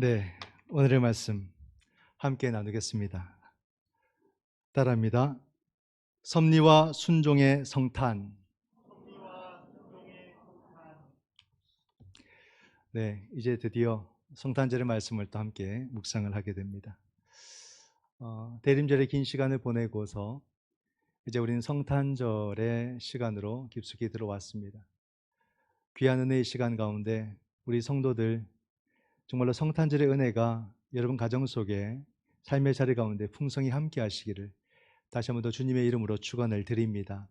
네, 오늘의 말씀 함께 나누겠습니다. 따라합니다. 섭리와 순종의 성탄. 네, 이제 드디어 성탄절의 말씀을 또 함께 묵상을 하게 됩니다. 어, 대림절의 긴 시간을 보내고서 이제 우리는 성탄절의 시간으로 깊숙이 들어왔습니다. 귀한 은혜의 시간 가운데 우리 성도들 정말로 성탄절의 은혜가 여러분 가정 속에 삶의 자리 가운데 풍성히 함께 하시기를 다시 한번 더 주님의 이름으로 축원을 드립니다.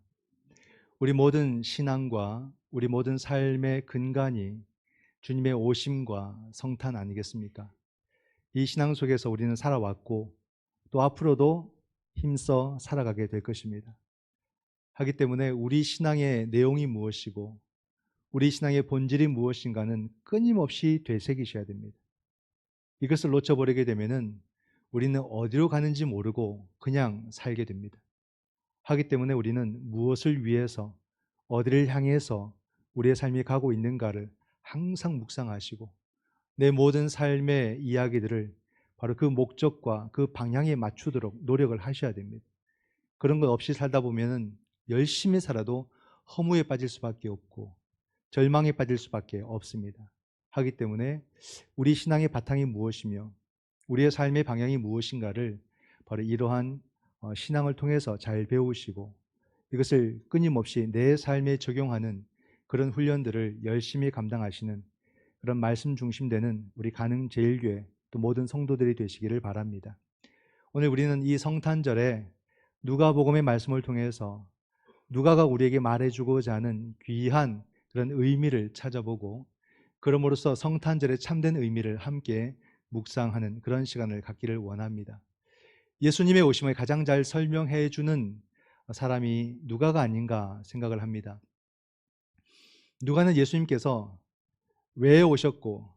우리 모든 신앙과 우리 모든 삶의 근간이 주님의 오심과 성탄 아니겠습니까? 이 신앙 속에서 우리는 살아왔고 또 앞으로도 힘써 살아가게 될 것입니다. 하기 때문에 우리 신앙의 내용이 무엇이고 우리 신앙의 본질이 무엇인가는 끊임없이 되새기셔야 됩니다. 이것을 놓쳐버리게 되면은 우리는 어디로 가는지 모르고 그냥 살게 됩니다. 하기 때문에 우리는 무엇을 위해서 어디를 향해서 우리의 삶이 가고 있는가를 항상 묵상하시고 내 모든 삶의 이야기들을 바로 그 목적과 그 방향에 맞추도록 노력을 하셔야 됩니다. 그런 것 없이 살다 보면은 열심히 살아도 허무에 빠질 수밖에 없고 절망에 빠질 수밖에 없습니다. 하기 때문에 우리 신앙의 바탕이 무엇이며 우리의 삶의 방향이 무엇인가를 바로 이러한 어, 신앙을 통해서 잘 배우시고 이것을 끊임없이 내 삶에 적용하는 그런 훈련들을 열심히 감당하시는 그런 말씀 중심되는 우리 가능 제일교회 또 모든 성도들이 되시기를 바랍니다. 오늘 우리는 이 성탄절에 누가복음의 말씀을 통해서 누가가 우리에게 말해주고자 하는 귀한 그런 의미를 찾아보고 그럼으로써 성탄절의 참된 의미를 함께 묵상하는 그런 시간을 갖기를 원합니다. 예수님의 오심을 가장 잘 설명해 주는 사람이 누가가 아닌가 생각을 합니다. 누가는 예수님께서 왜 오셨고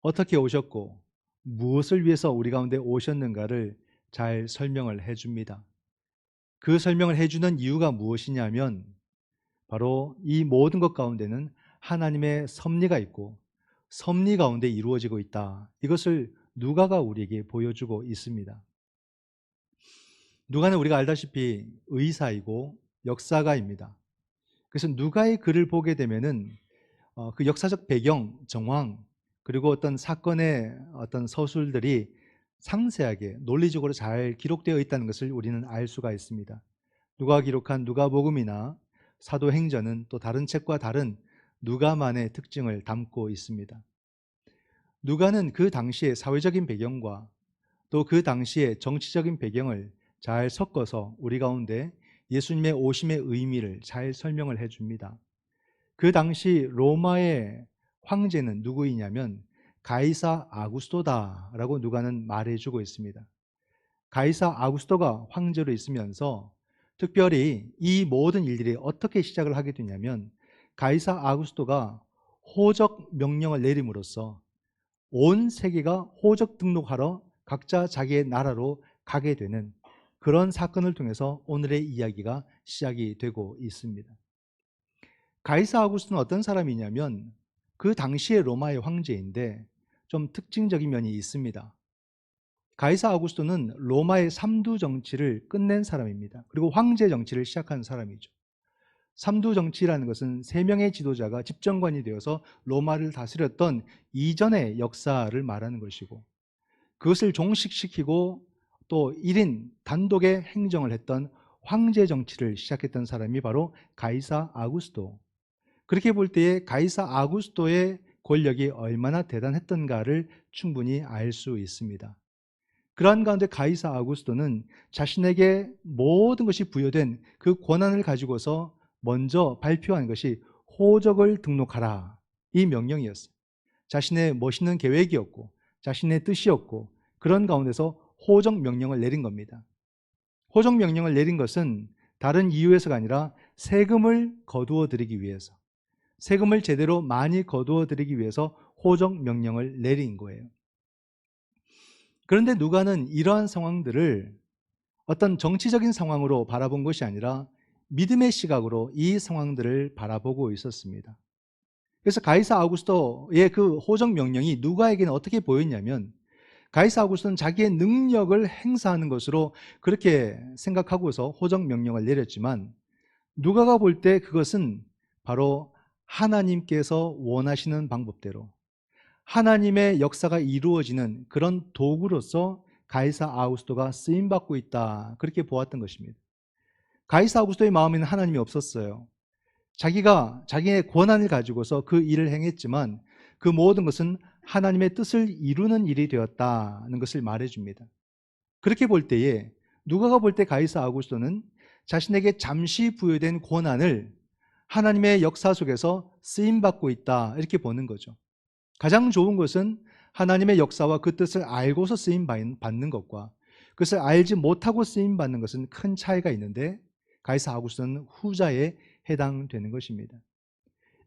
어떻게 오셨고 무엇을 위해서 우리 가운데 오셨는가를 잘 설명을 해 줍니다. 그 설명을 해 주는 이유가 무엇이냐면 바로 이 모든 것 가운데는 하나님의 섭리가 있고 섭리 가운데 이루어지고 있다. 이것을 누가가 우리에게 보여주고 있습니다. 누가는 우리가 알다시피 의사이고 역사가입니다. 그래서 누가의 글을 보게 되면은 어, 그 역사적 배경, 정황 그리고 어떤 사건의 어떤 서술들이 상세하게 논리적으로 잘 기록되어 있다는 것을 우리는 알 수가 있습니다. 누가 기록한 누가복음이나 사도행전은 또 다른 책과 다른 누가만의 특징을 담고 있습니다. 누가는 그 당시의 사회적인 배경과 또 그 당시의 정치적인 배경을 잘 섞어서 우리 가운데 예수님의 오심의 의미를 잘 설명을 해 줍니다. 그 당시 로마의 황제는 누구이냐면 가이사 아구스토다라고 누가는 말해 주고 있습니다. 가이사 아구스토가 황제로 있으면서 특별히 이 모든 일들이 어떻게 시작을 하게 되냐면 가이사 아구스토가 호적 명령을 내림으로써 온 세계가 호적 등록하러 각자 자기의 나라로 가게 되는 그런 사건을 통해서 오늘의 이야기가 시작이 되고 있습니다. 가이사 아구스토는 어떤 사람이냐면 그 당시의 로마의 황제인데 좀 특징적인 면이 있습니다. 가이사 아구스토는 로마의 삼두 정치를 끝낸 사람입니다. 그리고 황제 정치를 시작한 사람이죠. 삼두 정치라는 것은 세 명의 지도자가 집정관이 되어서 로마를 다스렸던 이전의 역사를 말하는 것이고 그것을 종식시키고 또 1인 단독의 행정을 했던 황제 정치를 시작했던 사람이 바로 가이사 아구스토. 그렇게 볼 때에 가이사 아구스토의 권력이 얼마나 대단했던가를 충분히 알 수 있습니다. 그러한 가운데 가이사 아구스토는 자신에게 모든 것이 부여된 그 권한을 가지고서 먼저 발표한 것이 호적을 등록하라 이 명령이었어요. 자신의 멋있는 계획이었고 자신의 뜻이었고 그런 가운데서 호적 명령을 내린 겁니다. 호적 명령을 내린 것은 다른 이유에서가 아니라 세금을 거두어 드리기 위해서 세금을 제대로 많이 거두어 드리기 위해서 호적 명령을 내린 거예요. 그런데 누가는 이러한 상황들을 어떤 정치적인 상황으로 바라본 것이 아니라 믿음의 시각으로 이 상황들을 바라보고 있었습니다. 그래서 가이사 아우구스토의 그 호적 명령이 누가에게는 어떻게 보였냐면 가이사 아우구스토는 자기의 능력을 행사하는 것으로 그렇게 생각하고서 호적 명령을 내렸지만 누가가 볼 때 그것은 바로 하나님께서 원하시는 방법대로 하나님의 역사가 이루어지는 그런 도구로서 가이사 아우구스토가 쓰임 받고 있다. 그렇게 보았던 것입니다. 가이사 아우구스토의 마음에는 하나님이 없었어요. 자기가 자기의 권한을 가지고서 그 일을 행했지만 그 모든 것은 하나님의 뜻을 이루는 일이 되었다는 것을 말해줍니다. 그렇게 볼 때에 누가가 볼 때 가이사 아우구스토는 자신에게 잠시 부여된 권한을 하나님의 역사 속에서 쓰임 받고 있다 이렇게 보는 거죠. 가장 좋은 것은 하나님의 역사와 그 뜻을 알고서 쓰임 받는 것과 그것을 알지 못하고 쓰임 받는 것은 큰 차이가 있는데 가이사 아우구스토는 후자에 해당되는 것입니다.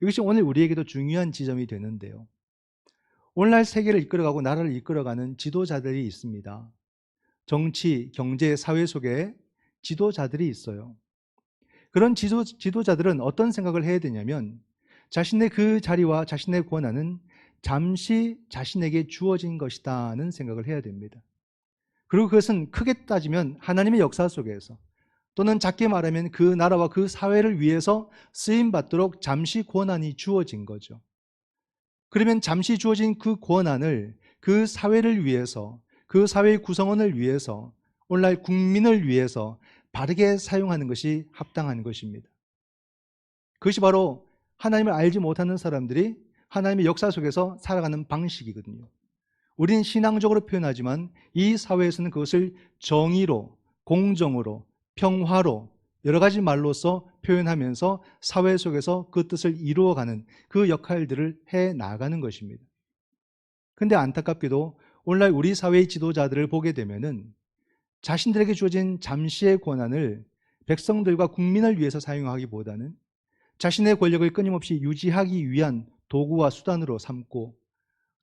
이것이 오늘 우리에게도 중요한 지점이 되는데요. 오늘날 세계를 이끌어가고 나라를 이끌어가는 지도자들이 있습니다. 정치, 경제, 사회 속에 지도자들이 있어요. 그런 지도, 지도자들은 어떤 생각을 해야 되냐면 자신의 그 자리와 자신의 권한은 잠시 자신에게 주어진 것이다는 생각을 해야 됩니다. 그리고 그것은 크게 따지면 하나님의 역사 속에서 또는 작게 말하면 그 나라와 그 사회를 위해서 쓰임 받도록 잠시 권한이 주어진 거죠. 그러면 잠시 주어진 그 권한을 그 사회를 위해서 그 사회의 구성원을 위해서 오늘날 국민을 위해서 바르게 사용하는 것이 합당한 것입니다. 그것이 바로 하나님을 알지 못하는 사람들이 하나님의 역사 속에서 살아가는 방식이거든요. 우리는 신앙적으로 표현하지만 이 사회에서는 그것을 정의로, 공정으로, 평화로 여러 가지 말로서 표현하면서 사회 속에서 그 뜻을 이루어가는 그 역할들을 해 나가는 것입니다. 근데 안타깝게도 오늘날 우리 사회의 지도자들을 보게 되면은 자신들에게 주어진 잠시의 권한을 백성들과 국민을 위해서 사용하기보다는 자신의 권력을 끊임없이 유지하기 위한 도구와 수단으로 삼고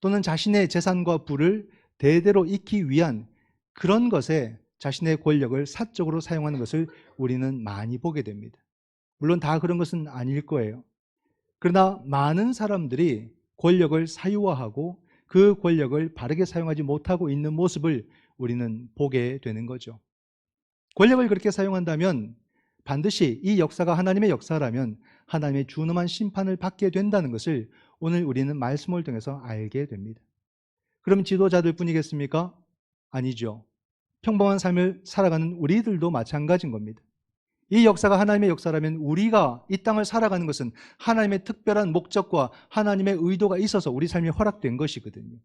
또는 자신의 재산과 부를 대대로 익히 위한 그런 것에 자신의 권력을 사적으로 사용하는 것을 우리는 많이 보게 됩니다. 물론 다 그런 것은 아닐 거예요. 그러나 많은 사람들이 권력을 사유화하고 그 권력을 바르게 사용하지 못하고 있는 모습을 우리는 보게 되는 거죠. 권력을 그렇게 사용한다면 반드시 이 역사가 하나님의 역사라면 하나님의 준엄한 심판을 받게 된다는 것을 오늘 우리는 말씀을 통해서 알게 됩니다. 그럼 지도자들 뿐이겠습니까? 아니죠. 평범한 삶을 살아가는 우리들도 마찬가지인 겁니다. 이 역사가 하나님의 역사라면 우리가 이 땅을 살아가는 것은 하나님의 특별한 목적과 하나님의 의도가 있어서 우리 삶이 허락된 것이거든요.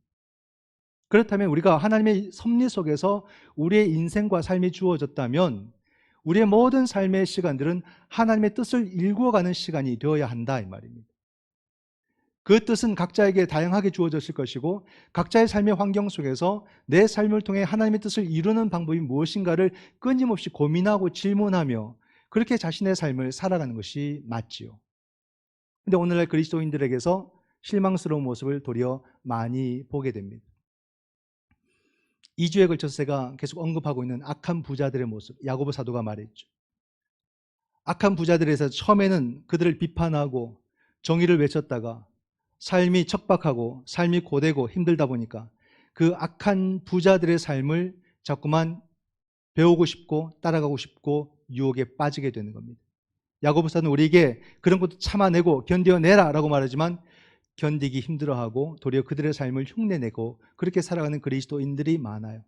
그렇다면 우리가 하나님의 섭리 속에서 우리의 인생과 삶이 주어졌다면 우리의 모든 삶의 시간들은 하나님의 뜻을 일구어가는 시간이 되어야 한다 이 말입니다. 그 뜻은 각자에게 다양하게 주어졌을 것이고 각자의 삶의 환경 속에서 내 삶을 통해 하나님의 뜻을 이루는 방법이 무엇인가를 끊임없이 고민하고 질문하며 그렇게 자신의 삶을 살아가는 것이 맞지요. 근데 오늘날 그리스도인들에게서 실망스러운 모습을 도리어 많이 보게 됩니다. 2주에 걸쳐서 제가 계속 언급하고 있는 악한 부자들의 모습, 야고보 사도가 말했죠. 악한 부자들에서 처음에는 그들을 비판하고 정의를 외쳤다가 삶이 척박하고 삶이 고되고 힘들다 보니까 그 악한 부자들의 삶을 자꾸만 배우고 싶고 따라가고 싶고 유혹에 빠지게 되는 겁니다. 야고보사는 우리에게 그런 것도 참아내고 견뎌내라 라고 말하지만 견디기 힘들어하고 도리어 그들의 삶을 흉내내고 그렇게 살아가는 그리스도인들이 많아요.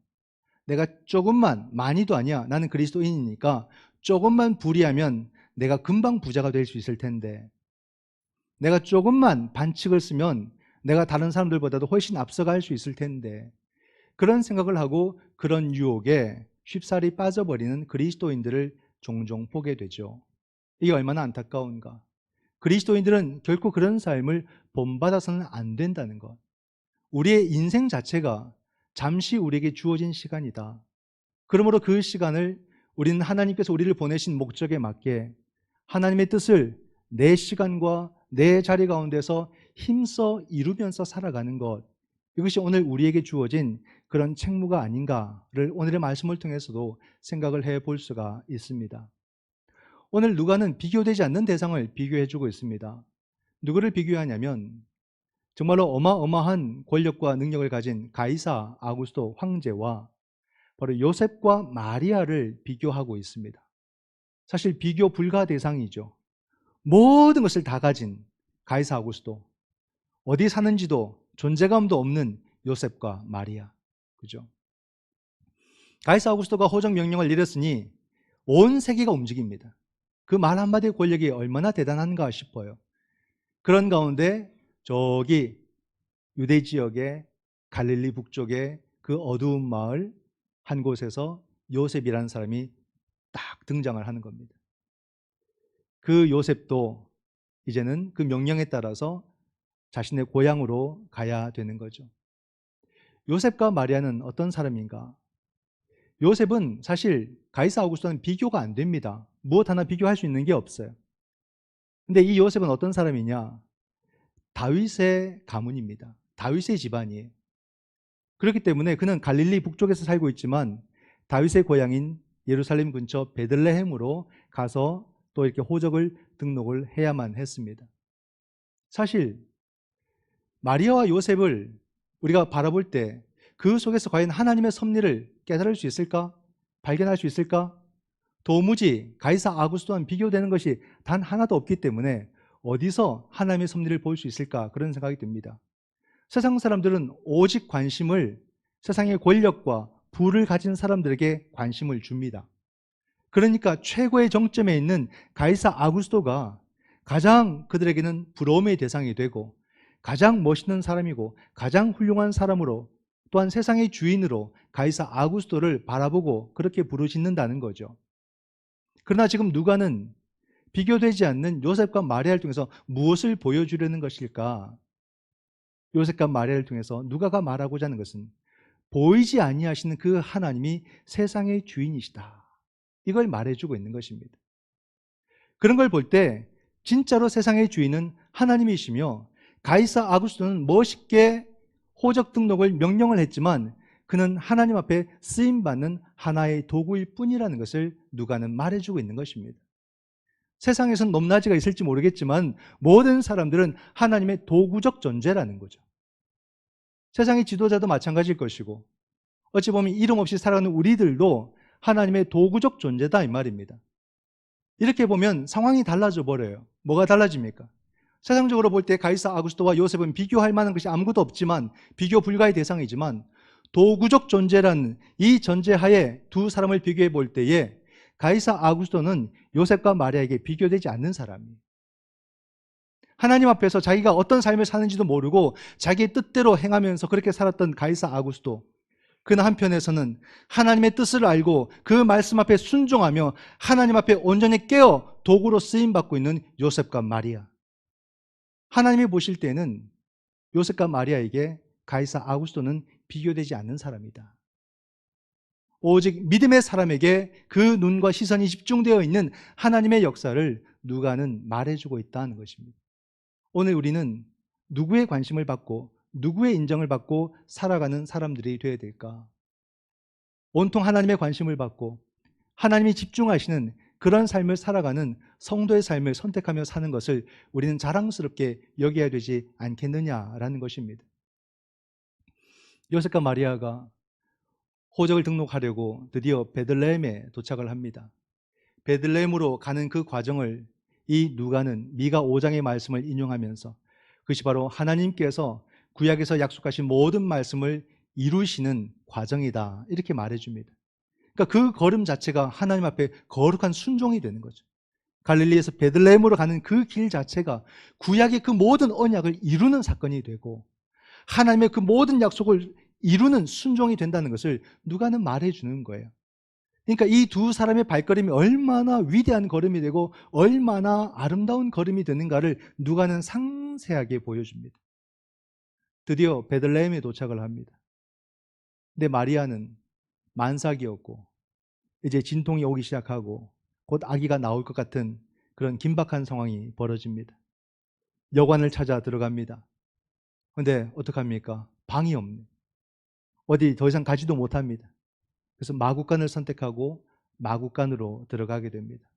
내가 조금만 많이도 아니야. 나는 그리스도인이니까 조금만 불의하면 내가 금방 부자가 될 수 있을 텐데 내가 조금만 반칙을 쓰면 내가 다른 사람들보다도 훨씬 앞서갈 수 있을 텐데 그런 생각을 하고 그런 유혹에 쉽사리 빠져버리는 그리스도인들을 종종 보게 되죠. 이게 얼마나 안타까운가. 그리스도인들은 결코 그런 삶을 본받아서는 안 된다는 것. 우리의 인생 자체가 잠시 우리에게 주어진 시간이다. 그러므로 그 시간을 우리는 하나님께서 우리를 보내신 목적에 맞게 하나님의 뜻을 내 시간과 내 자리 가운데서 힘써 이루면서 살아가는 것. 이것이 오늘 우리에게 주어진 그런 책무가 아닌가를 오늘의 말씀을 통해서도 생각을 해 볼 수가 있습니다. 오늘 누가는 비교되지 않는 대상을 비교해 주고 있습니다. 누구를 비교하냐면 정말로 어마어마한 권력과 능력을 가진 가이사 아구스도 황제와 바로 요셉과 마리아를 비교하고 있습니다. 사실 비교 불가 대상이죠. 모든 것을 다 가진 가이사 아구스도 어디 사는지도 존재감도 없는 요셉과 마리아. 그죠? 가이사 아구스도가 호적 명령을 내렸으니 온 세계가 움직입니다. 그 말 한마디의 권력이 얼마나 대단한가 싶어요. 그런 가운데 저기 유대 지역의 갈릴리 북쪽의 그 어두운 마을 한 곳에서 요셉이라는 사람이 딱 등장을 하는 겁니다. 그 요셉도 이제는 그 명령에 따라서 자신의 고향으로 가야 되는 거죠. 요셉과 마리아는 어떤 사람인가? 요셉은 사실 가이사 아우구스토는 비교가 안 됩니다. 무엇 하나 비교할 수 있는 게 없어요. 근데 이 요셉은 어떤 사람이냐? 다윗의 가문입니다. 다윗의 집안이에요. 그렇기 때문에 그는 갈릴리 북쪽에서 살고 있지만 다윗의 고향인 예루살렘 근처 베들레헴으로 가서 또 이렇게 호적을 등록을 해야만 했습니다. 사실 마리아와 요셉을 우리가 바라볼 때 그 속에서 과연 하나님의 섭리를 깨달을 수 있을까? 발견할 수 있을까? 도무지 가이사 아구스토와 비교되는 것이 단 하나도 없기 때문에 어디서 하나님의 섭리를 볼 수 있을까? 그런 생각이 듭니다. 세상 사람들은 오직 관심을 세상의 권력과 부를 가진 사람들에게 관심을 줍니다. 그러니까 최고의 정점에 있는 가이사 아구스토가 가장 그들에게는 부러움의 대상이 되고 가장 멋있는 사람이고 가장 훌륭한 사람으로 또한 세상의 주인으로 가이사 아구스토를 바라보고 그렇게 부르짖는다는 거죠. 그러나 지금 누가는 비교되지 않는 요셉과 마리아를 통해서 무엇을 보여주려는 것일까? 요셉과 마리아를 통해서 누가가 말하고자 하는 것은 보이지 아니하시는 그 하나님이 세상의 주인이시다. 이걸 말해주고 있는 것입니다. 그런 걸 볼 때 진짜로 세상의 주인은 하나님이시며 가이사 아구스토는 멋있게 호적 등록을 명령을 했지만 그는 하나님 앞에 쓰임 받는 하나의 도구일 뿐이라는 것을 누가는 말해주고 있는 것입니다. 세상에선 높낮이가 있을지 모르겠지만 모든 사람들은 하나님의 도구적 존재라는 거죠. 세상의 지도자도 마찬가지일 것이고 어찌 보면 이름 없이 살아가는 우리들도 하나님의 도구적 존재다 이 말입니다. 이렇게 보면 상황이 달라져 버려요. 뭐가 달라집니까? 세상적으로 볼 때 가이사 아구스토와 요셉은 비교할 만한 것이 아무것도 없지만 비교 불가의 대상이지만 도구적 존재라는 이 전제하에 두 사람을 비교해 볼 때에 가이사 아구스토는 요셉과 마리아에게 비교되지 않는 사람이에요. 하나님 앞에서 자기가 어떤 삶을 사는지도 모르고 자기의 뜻대로 행하면서 그렇게 살았던 가이사 아구스토. 그는 한편에서는 하나님의 뜻을 알고 그 말씀 앞에 순종하며 하나님 앞에 온전히 깨어 도구로 쓰임 받고 있는 요셉과 마리아. 하나님이 보실 때는 요셉과 마리아에게 가이사 아구스토는 비교되지 않는 사람이다. 오직 믿음의 사람에게 그 눈과 시선이 집중되어 있는 하나님의 역사를 누가는 말해주고 있다는 것입니다. 오늘 우리는 누구의 관심을 받고 누구의 인정을 받고 살아가는 사람들이 되어야 될까? 온통 하나님의 관심을 받고 하나님이 집중하시는 그런 삶을 살아가는 성도의 삶을 선택하며 사는 것을 우리는 자랑스럽게 여겨야 되지 않겠느냐라는 것입니다. 요셉과 마리아가 호적을 등록하려고 드디어 베들레헴에 도착을 합니다. 베들레헴으로 가는 그 과정을 이 누가는 미가 5장의 말씀을 인용하면서 그것이 바로 하나님께서 구약에서 약속하신 모든 말씀을 이루시는 과정이다. 이렇게 말해 줍니다. 그러니까 그 걸음 자체가 하나님 앞에 거룩한 순종이 되는 거죠. 갈릴리에서 베들레헴으로 가는 그 길 자체가 구약의 그 모든 언약을 이루는 사건이 되고 하나님의 그 모든 약속을 이루는 순종이 된다는 것을 누가는 말해 주는 거예요. 그러니까 이 두 사람의 발걸음이 얼마나 위대한 걸음이 되고 얼마나 아름다운 걸음이 되는가를 누가는 상세하게 보여줍니다. 드디어 베들레헴에 도착을 합니다. 근데 마리아는 만삭이었고 이제 진통이 오기 시작하고 곧 아기가 나올 것 같은 그런 긴박한 상황이 벌어집니다. 여관을 찾아 들어갑니다. 근데 어떡합니까? 방이 없네. 어디 더 이상 가지도 못합니다. 그래서 마국간을 선택하고 마국간으로 들어가게 됩니다.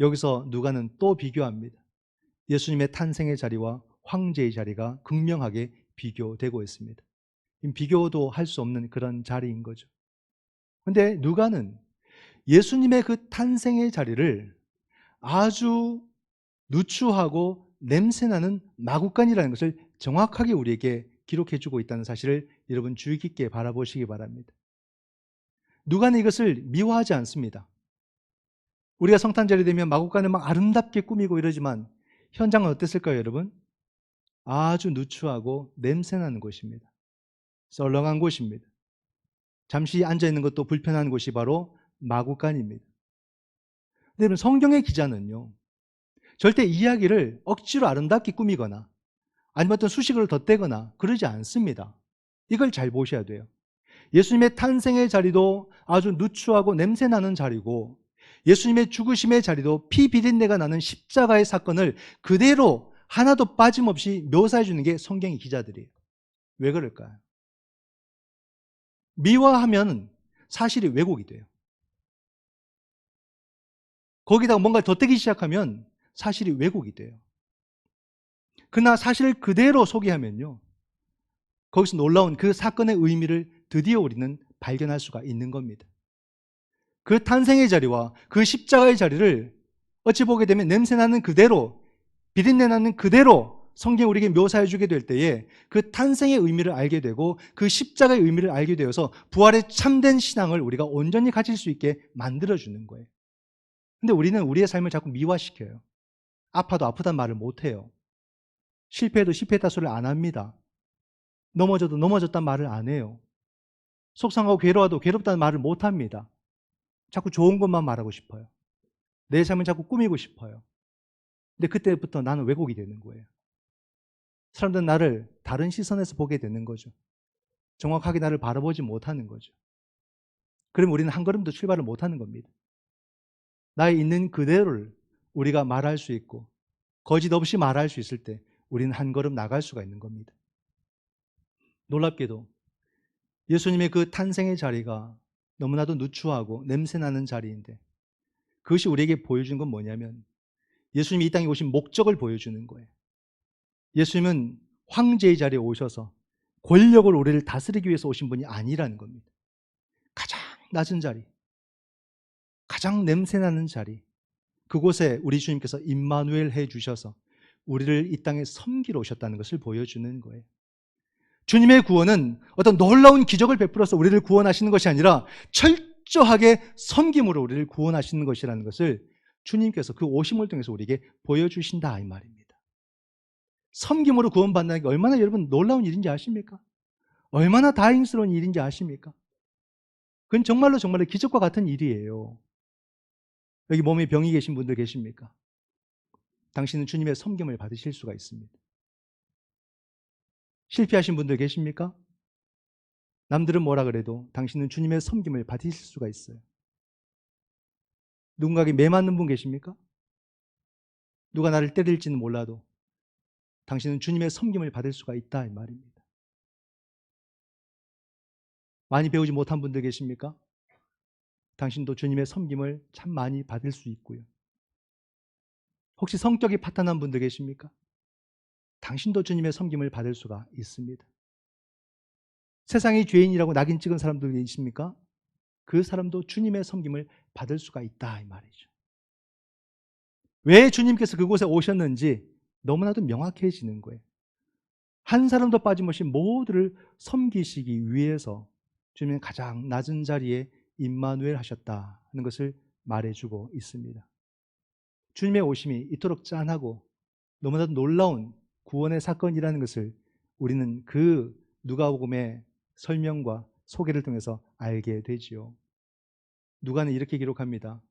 여기서 누가는 또 비교합니다. 예수님의 탄생의 자리와 황제의 자리가 극명하게 비교되고 있습니다. 비교도 할 수 없는 그런 자리인 거죠. 근데 누가는 예수님의 그 탄생의 자리를 아주 누추하고 냄새나는 마구간이라는 것을 정확하게 우리에게 기록해 주고 있다는 사실을 여러분 주의 깊게 바라보시기 바랍니다. 누가는 이것을 미워하지 않습니다. 우리가 성탄절이 되면 마구간을 막 아름답게 꾸미고 이러지만 현장은 어땠을까요, 여러분? 아주 누추하고 냄새나는 곳입니다. 썰렁한 곳입니다. 잠시 앉아 있는 것도 불편한 곳이 바로 마구간입니다. 여러분, 성경의 기자는요, 절대 이야기를 억지로 아름답게 꾸미거나 아니면 어떤 수식을 덧대거나 그러지 않습니다. 이걸 잘 보셔야 돼요. 예수님의 탄생의 자리도 아주 누추하고 냄새나는 자리고 예수님의 죽으심의 자리도 피 비린내가 나는 십자가의 사건을 그대로 하나도 빠짐없이 묘사해 주는 게 성경의 기자들이에요. 왜 그럴까요? 미화하면 사실이 왜곡이 돼요. 거기다가 뭔가 덧대기 시작하면 사실이 왜곡이 돼요. 그러나 사실을 그대로 소개하면요. 거기서 놀라운 그 사건의 의미를 드디어 우리는 발견할 수가 있는 겁니다. 그 탄생의 자리와 그 십자가의 자리를 어찌 보게 되면 냄새나는 그대로, 비린내 나는 그대로 성경 우리에게 묘사해 주게 될 때에 그 탄생의 의미를 알게 되고 그 십자가의 의미를 알게 되어서 부활의 참된 신앙을 우리가 온전히 가질 수 있게 만들어 주는 거예요. 근데 우리는 우리의 삶을 자꾸 미화시켜요. 아파도 아프단 말을 못 해요. 실패해도 실패했다 소리를 안 합니다. 넘어져도 넘어졌단 말을 안 해요. 속상하고 괴로워도 괴롭다는 말을 못 합니다. 자꾸 좋은 것만 말하고 싶어요. 내 삶을 자꾸 꾸미고 싶어요. 근데 그때부터 나는 왜곡이 되는 거예요. 사람들은 나를 다른 시선에서 보게 되는 거죠. 정확하게 나를 바라보지 못하는 거죠. 그럼 우리는 한 걸음도 출발을 못하는 겁니다. 나의 있는 그대로를 우리가 말할 수 있고 거짓 없이 말할 수 있을 때 우리는 한 걸음 나갈 수가 있는 겁니다. 놀랍게도 예수님의 그 탄생의 자리가 너무나도 누추하고 냄새나는 자리인데 그것이 우리에게 보여준 건 뭐냐면 예수님이 이 땅에 오신 목적을 보여주는 거예요. 예수님은 황제의 자리에 오셔서 권력을 우리를 다스리기 위해서 오신 분이 아니라는 겁니다. 가장 낮은 자리, 가장 냄새나는 자리, 그곳에 우리 주님께서 임마누엘 해 주셔서 우리를 이 땅에 섬기러 오셨다는 것을 보여주는 거예요. 주님의 구원은 어떤 놀라운 기적을 베풀어서 우리를 구원하시는 것이 아니라 철저하게 섬김으로 우리를 구원하시는 것이라는 것을 주님께서 그 오심을 통해서 우리에게 보여주신다 이 말입니다. 섬김으로 구원받는 게 얼마나 여러분 놀라운 일인지 아십니까? 얼마나 다행스러운 일인지 아십니까? 그건 정말로 정말로 기적과 같은 일이에요. 여기 몸에 병이 계신 분들 계십니까? 당신은 주님의 섬김을 받으실 수가 있습니다. 실패하신 분들 계십니까? 남들은 뭐라 그래도 당신은 주님의 섬김을 받으실 수가 있어요. 누군가에게 매 맞는 분 계십니까? 누가 나를 때릴지는 몰라도 당신은 주님의 섬김을 받을 수가 있다 이 말입니다. 많이 배우지 못한 분들 계십니까? 당신도 주님의 섬김을 참 많이 받을 수 있고요. 혹시 성격이 파탄한 분들 계십니까? 당신도 주님의 섬김을 받을 수가 있습니다. 세상의 죄인이라고 낙인 찍은 사람들 계십니까? 그 사람도 주님의 섬김을 받을 수가 있다 이 말이죠. 왜 주님께서 그곳에 오셨는지 너무나도 명확해지는 거예요. 한 사람도 빠짐없이 모두를 섬기시기 위해서 주님은 가장 낮은 자리에 임마누엘 하셨다는 것을 말해주고 있습니다. 주님의 오심이 이토록 짠하고 너무나도 놀라운 구원의 사건이라는 것을 우리는 그 누가복음의 설명과 소개를 통해서 알게 되지요. 누가는 이렇게 기록합니다.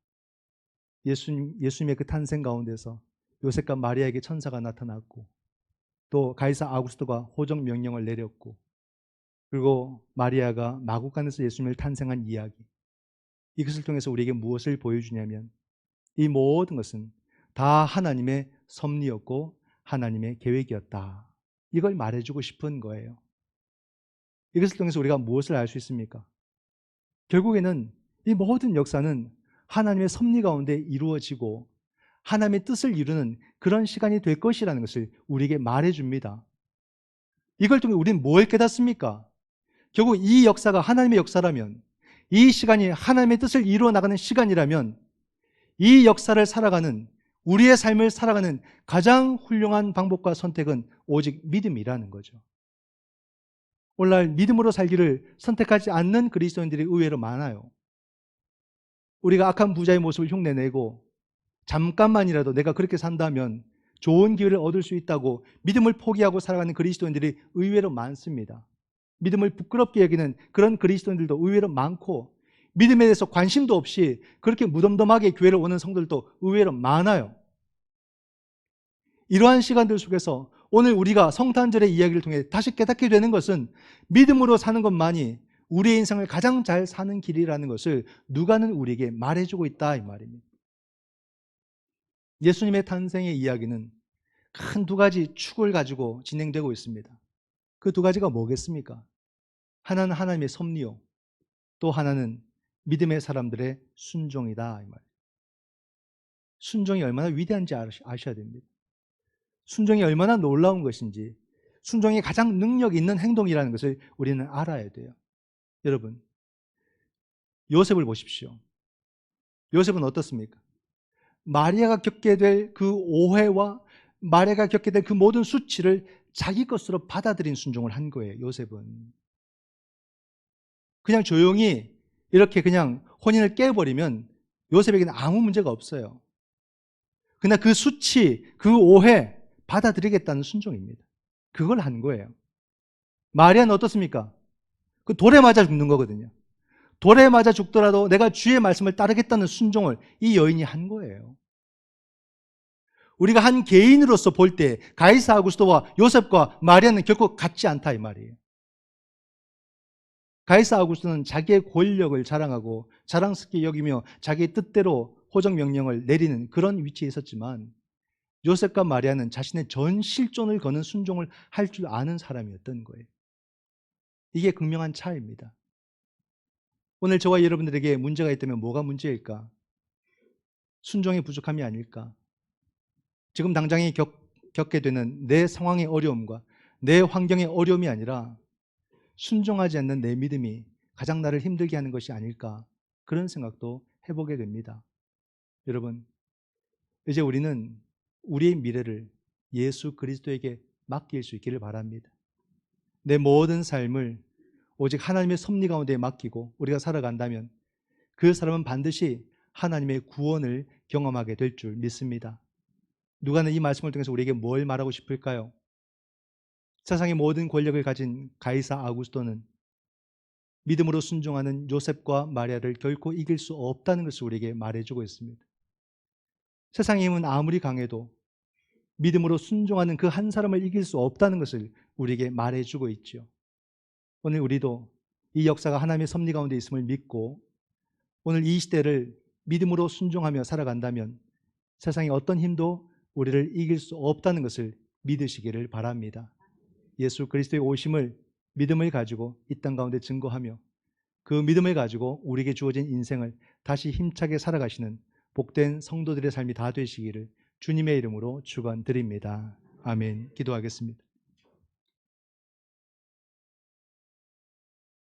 예수님, 예수님의 그 탄생 가운데서 요셉과 마리아에게 천사가 나타났고 또 가이사 아구스토가 호적 명령을 내렸고 그리고 마리아가 마구간에서 예수님을 탄생한 이야기 이것을 통해서 우리에게 무엇을 보여주냐면 이 모든 것은 다 하나님의 섭리였고 하나님의 계획이었다. 이걸 말해주고 싶은 거예요. 이것을 통해서 우리가 무엇을 알 수 있습니까? 결국에는 이 모든 역사는 하나님의 섭리 가운데 이루어지고 하나님의 뜻을 이루는 그런 시간이 될 것이라는 것을 우리에게 말해줍니다. 이걸 통해 우리는 뭘 깨닫습니까? 결국 이 역사가 하나님의 역사라면, 이 시간이 하나님의 뜻을 이루어 나가는 시간이라면, 이 역사를 살아가는, 우리의 삶을 살아가는 가장 훌륭한 방법과 선택은 오직 믿음이라는 거죠. 오늘날 믿음으로 살기를 선택하지 않는 그리스도인들이 의외로 많아요. 우리가 악한 부자의 모습을 흉내내고 잠깐만이라도 내가 그렇게 산다면 좋은 기회를 얻을 수 있다고 믿음을 포기하고 살아가는 그리스도인들이 의외로 많습니다. 믿음을 부끄럽게 여기는 그런 그리스도인들도 의외로 많고 믿음에 대해서 관심도 없이 그렇게 무덤덤하게 교회를 오는 성도들도 의외로 많아요. 이러한 시간들 속에서 오늘 우리가 성탄절의 이야기를 통해 다시 깨닫게 되는 것은 믿음으로 사는 것만이 우리의 인생을 가장 잘 사는 길이라는 것을 누가는 우리에게 말해주고 있다 이 말입니다. 예수님의 탄생의 이야기는 큰 두 가지 축을 가지고 진행되고 있습니다. 그 두 가지가 뭐겠습니까? 하나는 하나님의 섭리요, 또 하나는 믿음의 사람들의 순종이다 이 말. 순종이 얼마나 위대한지 아셔야 됩니다. 순종이 얼마나 놀라운 것인지, 순종이 가장 능력 있는 행동이라는 것을 우리는 알아야 돼요. 여러분, 요셉을 보십시오. 요셉은 어떻습니까? 마리아가 겪게 될 그 오해와 마리아가 겪게 될그 모든 수치를 자기 것으로 받아들인 순종을 한 거예요, 요셉은. 그냥 조용히 이렇게 그냥 혼인을 깨버리면 요셉에게는 아무 문제가 없어요. 그러나 그 수치, 그 오해, 받아들이겠다는 순종입니다. 그걸 한 거예요. 마리아는 어떻습니까? 그 돌에 맞아 죽는 거거든요. 돌에 맞아 죽더라도 내가 주의 말씀을 따르겠다는 순종을 이 여인이 한 거예요. 우리가 한 개인으로서 볼 때 가이사 아구스토와 요셉과 마리아는 결코 같지 않다 이 말이에요. 가이사 아구스토는 자기의 권력을 자랑하고 자랑스럽게 여기며 자기의 뜻대로 호정 명령을 내리는 그런 위치에 있었지만 요셉과 마리아는 자신의 전 실존을 거는 순종을 할 줄 아는 사람이었던 거예요. 이게 극명한 차이입니다. 오늘 저와 여러분들에게 문제가 있다면 뭐가 문제일까? 순종의 부족함이 아닐까? 지금 당장에 겪, 겪게 되는 내 상황의 어려움과 내 환경의 어려움이 아니라 순종하지 않는 내 믿음이 가장 나를 힘들게 하는 것이 아닐까? 그런 생각도 해보게 됩니다. 여러분, 이제 우리는 우리의 미래를 예수 그리스도에게 맡길 수 있기를 바랍니다. 내 모든 삶을 오직 하나님의 섭리 가운데 맡기고 우리가 살아간다면 그 사람은 반드시 하나님의 구원을 경험하게 될 줄 믿습니다. 누가는 이 말씀을 통해서 우리에게 뭘 말하고 싶을까요? 세상의 모든 권력을 가진 가이사 아구스토는 믿음으로 순종하는 요셉과 마리아를 결코 이길 수 없다는 것을 우리에게 말해주고 있습니다. 세상의 힘은 아무리 강해도 믿음으로 순종하는 그 한 사람을 이길 수 없다는 것을 우리에게 말해주고 있죠. 오늘 우리도 이 역사가 하나님의 섭리 가운데 있음을 믿고 오늘 이 시대를 믿음으로 순종하며 살아간다면 세상의 어떤 힘도 우리를 이길 수 없다는 것을 믿으시기를 바랍니다. 예수 그리스도의 오심을 믿음을 가지고 이 땅 가운데 증거하며 그 믿음을 가지고 우리에게 주어진 인생을 다시 힘차게 살아가시는 복된 성도들의 삶이 다 되시기를 주님의 이름으로 축원드립니다. 아멘. 기도하겠습니다.